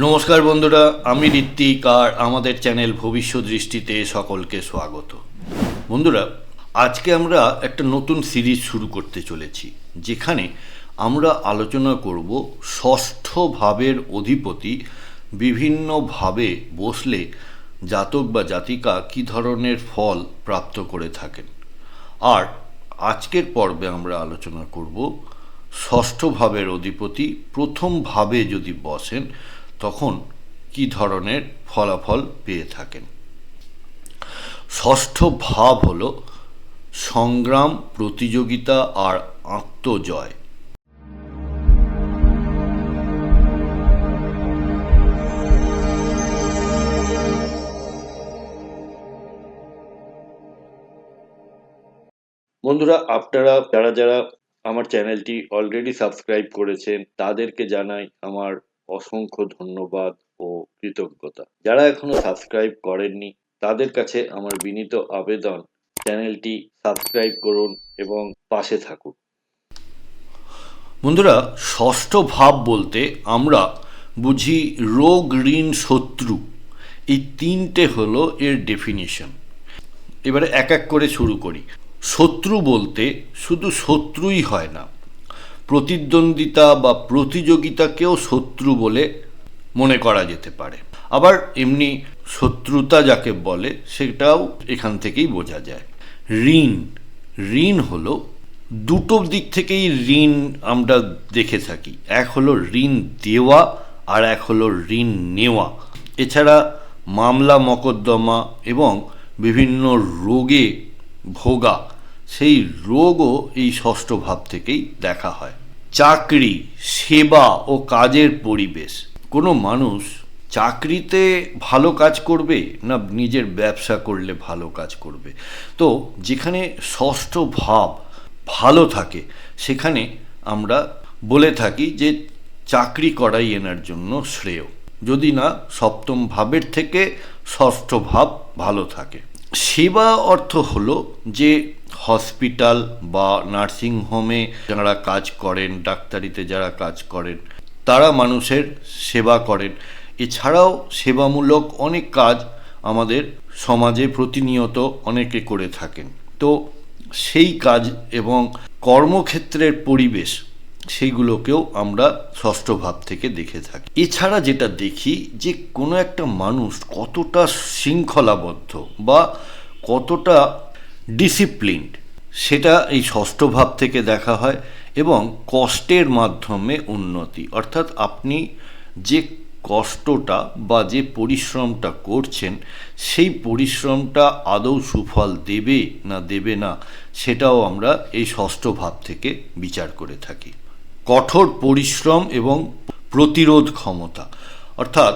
নমস্কার বন্ধুরা, আমি ঋত্বিক আর আমাদের চ্যানেল ভবিষ্যৎ দৃষ্টিতে সকলকে স্বাগত। বন্ধুরা, আজকে আমরা একটা নতুন সিরিজ শুরু করতে চলেছি, যেখানে আমরা আলোচনা করব ষষ্ঠ ভাবের অধিপতি বিভিন্নভাবে বসলে জাতক বা জাতিকা কী ধরনের ফল প্রাপ্ত করে থাকেন। আর আজকের পর্বে আমরা আলোচনা করব ষষ্ঠ ভাবের অধিপতি প্রথম ভাবে যদি বসেন তখন কি ধরনের ফলাফল পেয়ে থাকেন? ষষ্ঠ ভাব হল সংগ্রাম, প্রতিযোগিতা আর আত্মজয়। বন্ধুরা, আপনারা, যারা যারা আমার চ্যানেলটি অলরেডি সাবস্ক্রাইব করেছেন, তাদেরকে জানাই আমার অসংখ্য ধন্যবাদ ও কৃতজ্ঞতা। যারা এখনও সাবস্ক্রাইব করেননি, তাদের কাছে আমার বিনীত আবেদন, চ্যানেলটি সাবস্ক্রাইব করুন এবং পাশে থাকুন। বন্ধুরা, ষষ্ঠ ভাব বলতে আমরা বুঝি রোগ, ঋণ, শত্রু। এই তিনটে হলো এর ডেফিনিশন এবারে এক এক করে শুরু করি। শত্রু বলতে শুধু শত্রুই হয় না প্রতিদ্বন্দ্বিতা বা প্রতিযোগিতাকেও শত্রু বলে মনে করা যেতে পারে। আবার এমনি শত্রুতা যাকে বলে, সেটাও এখান থেকেই বোঝা যায়। ঋণ। ঋণ হলো দুটো দিক থেকেই ঋণ আমরা দেখে থাকি। এক হলো ঋণ দেওয়া আর এক হলো ঋণ নেওয়া। এছাড়া মামলা, মকদ্দমা এবং বিভিন্ন রোগে ভোগা, সেই রোগও এই ষষ্ঠ ভাব থেকেই দেখা হয়। চাকরি, সেবা ও কাজের পরিবেশ। কোনো মানুষ চাকরিতে ভালো কাজ করবে না নিজের ব্যবসা করলে ভালো কাজ করবে? তো যেখানে ষষ্ঠ ভাব ভালো থাকে, সেখানে আমরা বলে থাকি যে চাকরি করাই এনার জন্য শ্রেয়। যদি না, সপ্তম ভাবের থেকে ষষ্ঠ ভাব ভালো থাকে। সেবা অর্থ হলো যে হসপিটাল বা নার্সিং হোমে যারা কাজ করেন, ডাক্তারিতে যারা কাজ করেন, তারা মানুষের সেবা করেন। এছাড়াও সেবামূলক অনেক কাজ আমাদের সমাজে প্রতিনিয়ত অনেকে করে থাকেন। তো সেই কাজ এবং কর্মক্ষেত্রের পরিবেশ সেইগুলোকেও আমরা ষষ্ঠ ভাব থেকে দেখে থাকি। এছাড়া যেটা দেখি যে কোনো একটা মানুষ কতটা শৃঙ্খলাবদ্ধ বা কতটা ডিসিপ্লিনড সেটা এই ষষ্ঠ ভাব থেকে দেখা হয় এবং কষ্টের মাধ্যমে উন্নতি। অর্থাৎ আপনি যে কষ্টটা বা যে পরিশ্রমটা করছেন, সেই পরিশ্রমটা আদৌ সুফল দেবে না দেবে না, সেটাও আমরা এই ষষ্ঠ ভাব থেকে বিচার করে থাকি। কঠোর পরিশ্রম এবং প্রতিরোধ ক্ষমতা। অর্থাৎ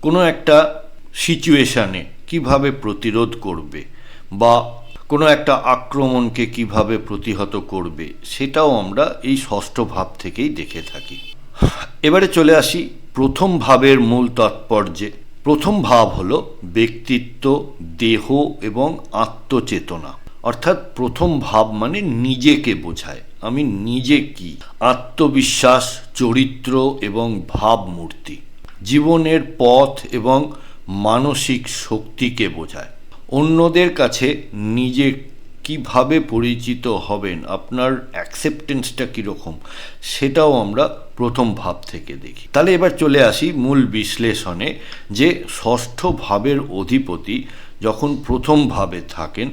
কোনো একটা সিচুয়েশানে কীভাবে প্রতিরোধ করবে বা কোনো একটা আক্রমণকে কীভাবে প্রতিহত করবে সেটাও আমরা এই ষষ্ঠ ভাব থেকেই দেখে থাকি। এবারে চলে আসি প্রথম ভাবের মূল তাৎপর্যে। প্রথম ভাব হলো ব্যক্তিত্ব, দেহ এবং আত্মচেতনা। অর্থাৎ প্রথম ভাব মানে নিজেকে বোঝায়। আমি নিজে কি? আত্মবিশ্বাস, চরিত্র এবং ভাবমূর্তি। জীবনের পথ এবং মানসিক শক্তিকে বোঝায়। অন্যদের কাছে নিজে কীভাবে পরিচিত হবেন, আপনার অ্যাকসেপ্টেন্সটা কীরকম, সেটাও আমরা প্রথম ভাব থেকে দেখি। তাহলে এবার চলে আসি মূল বিশ্লেষণে, যে ষষ্ঠ ভাবের অধিপতি যখন প্রথম ভাবে থাকেন,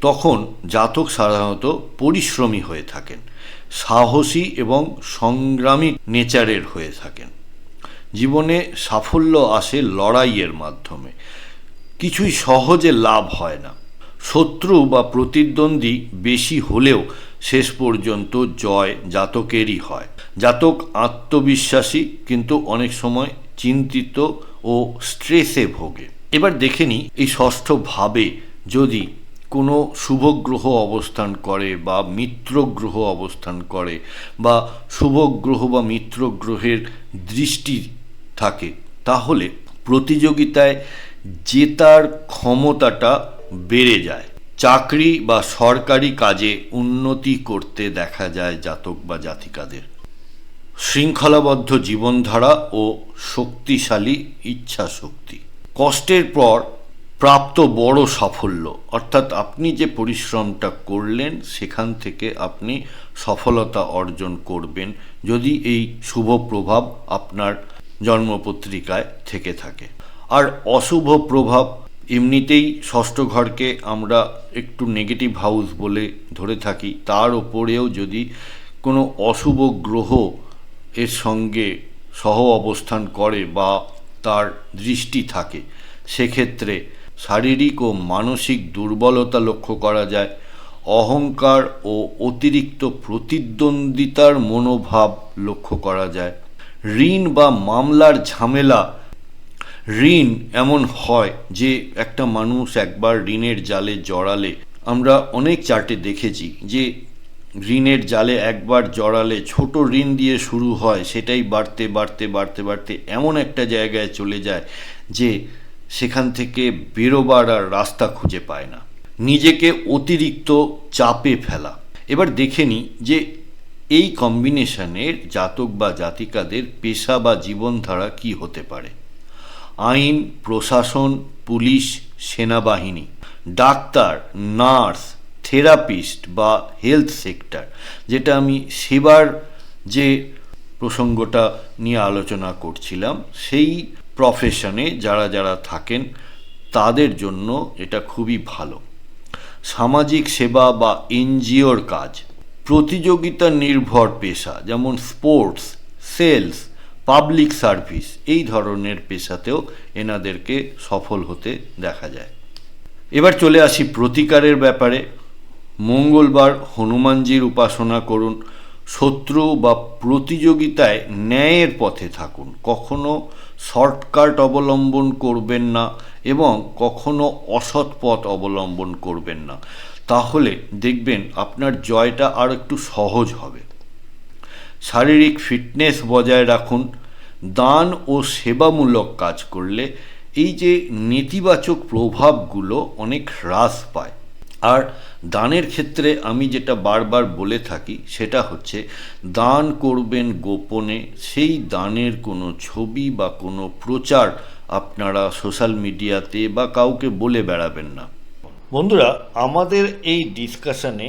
তখন জাতক সাধারণত পরিশ্রমী হয়ে থাকেন, সাহসী এবং সংগ্রামী নেচারের হয়ে থাকেন। জীবনে সাফল্য আসে লড়াইয়ের মাধ্যমে। কিছুই সহজে লাভ হয় না। শত্রু বা প্রতিদ্বন্দ্বী বেশি হলেও শেষ পর্যন্ত জয় জাতকেরই হয়। জাতক আত্মবিশ্বাসী, কিন্তু অনেক সময় চিন্তিত ও স্ট্রেসে ভোগে। এবার দেখে নিই এই ষষ্ঠ ভাবে যদি কোনো শুভ গ্রহ অবস্থান করে বা মিত্র গ্রহ অবস্থান করে বা শুভ গ্রহ বা মিত্র গ্রহের দৃষ্টি থাকে, তাহলে প্রতিযোগিতায় জেতার ক্ষমতাটা বেড়ে যায়। চাকরি বা সরকারি কাজে উন্নতি করতে দেখা যায় জাতক বা জাতিকাদের। শৃঙ্খলাবদ্ধ জীবনধারা ও শক্তিশালী ইচ্ছা শক্তি কষ্টের পর প্রাপ্ত বড় সাফল্য। অর্থাৎ আপনি যে পরিশ্রমটা করলেন, সেখান থেকে আপনি সফলতা অর্জন করবেন যদি এই শুভ প্রভাব আপনার জন্মপত্রিকায় থেকে থাকে। আর অশুভ প্রভাব এমনিতেই ষষ্ঠ ঘরকে আমরা একটু নেগেটিভ হাউস বলে ধরে থাকি। তার ওপরেও যদি কোনো অশুভ গ্রহ এর সঙ্গে সহ অবস্থান করে বা তার দৃষ্টি থাকে, সেক্ষেত্রে শারীরিক ও মানসিক দুর্বলতা লক্ষ্য করা যায়। অহংকার ও অতিরিক্ত প্রতিদ্বন্দ্বিতার মনোভাব লক্ষ্য করা যায়। ঋণ বা মামলার ঝামেলা ঋণ এমন হয় যে একটা মানুষ একবার ঋণের জালে জড়ালে, আমরা অনেক চার্টে দেখেছি যে ঋণের জালে একবার জড়ালে ছোট ঋণ দিয়ে শুরু হয়, সেটাই বাড়তে বাড়তে বাড়তে বাড়তে এমন একটা জায়গায় চলে যায় যে সেখান থেকে বেরোবার আর রাস্তা খুঁজে পায় না। নিজেকে অতিরিক্ত চাপে ফেলা। এবার দেখে নিই যে এই কম্বিনেশনের জাতক বা জাতিকাদের পেশা বা জীবনধারা কি হতে পারে। আইন, প্রশাসন, পুলিশ, সেনাবাহিনী, ডাক্তার, নার্স, থেরাপিস্ট বা হেলথ সেক্টর, যেটা আমি সেবার যে প্রসঙ্গটা নিয়ে আলোচনা করছিলাম, সেই প্রফেশনে যারা যারা থাকেন, তাদের জন্য এটা খুবই ভালো। সামাজিক সেবা বা এনজিওর কাজ প্রতিযোগিতা নির্ভর পেশা, যেমন স্পোর্টস সেলস পাবলিক সার্ভিস এই ধরনের পেশাতেও এনাদেরকে সফল হতে দেখা যায়। এবার চলে আসি প্রতিকারের ব্যাপারে। মঙ্গলবার হনুমানজির উপাসনা করুন, শত্রু বা প্রতিযোগিতায় ন্যায়ের পথে থাকুন। কখনো শর্টকাট অবলম্বন করবেন না এবং কখনো অসৎ পথ অবলম্বন করবেন না। তাহলে দেখবেন আপনার জয়টা আর একটু সহজ হবে। শারীরিক ফিটনেস বজায় রাখুন, দান ও সেবামূলক কাজ করলে এই যে নেতিবাচক প্রভাবগুলো অনেক হ্রাস পায়। আর দানের ক্ষেত্রে আমি যেটা বারবার বলে থাকি, সেটা হচ্ছে দান করবেন গোপনে, সেই দানের কোনো ছবি বা কোনো প্রচার আপনারা সোশ্যাল মিডিয়াতে বা কাউকে বলে বেড়াবেন না। বন্ধুরা, আমাদের এই ডিসকাশনে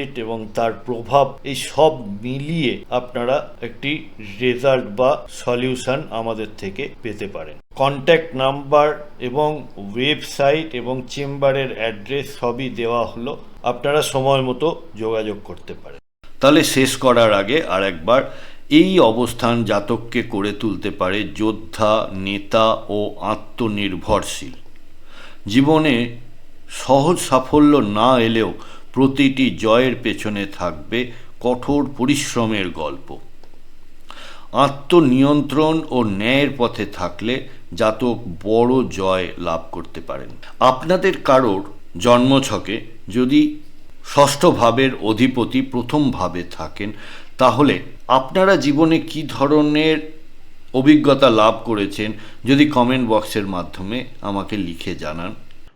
এবং তার প্রভাব, এই সব মিলিয়ে আপনারা একটি রেজাল্ট বা সলিউশন আমাদের থেকে পেতে পারেন। কন্ট্যাক্ট নাম্বার এবং ওয়েবসাইট এবং চেম্বারের অ্যাড্রেস সবই দেওয়া হলো। আপনারা সময় মতো যোগাযোগ করতে পারেন। তাহলে শেষ করার আগে আর একবার এই অবস্থান জাতককে করে তুলতে পারে যোদ্ধা, নেতা ও আত্মনির্ভরশীল। জীবনে সহজ সাফল্য না এলেও প্রতিটি জয়ের পেছনে থাকবে কঠোর পরিশ্রমের গল্প। আত্মনিয়ন্ত্রণ ও ন্যায়ের পথে থাকলে জাতক বড় জয় লাভ করতে পারেন। আপনাদের কারোর জন্মছকে যদি ষষ্ঠ ভাবের অধিপতি প্রথম ভাবে থাকেন, তাহলে আপনারা জীবনে কি ধরনের অভিজ্ঞতা লাভ করেছেন যদি কমেন্ট বক্সের মাধ্যমে আমাকে লিখে জানান।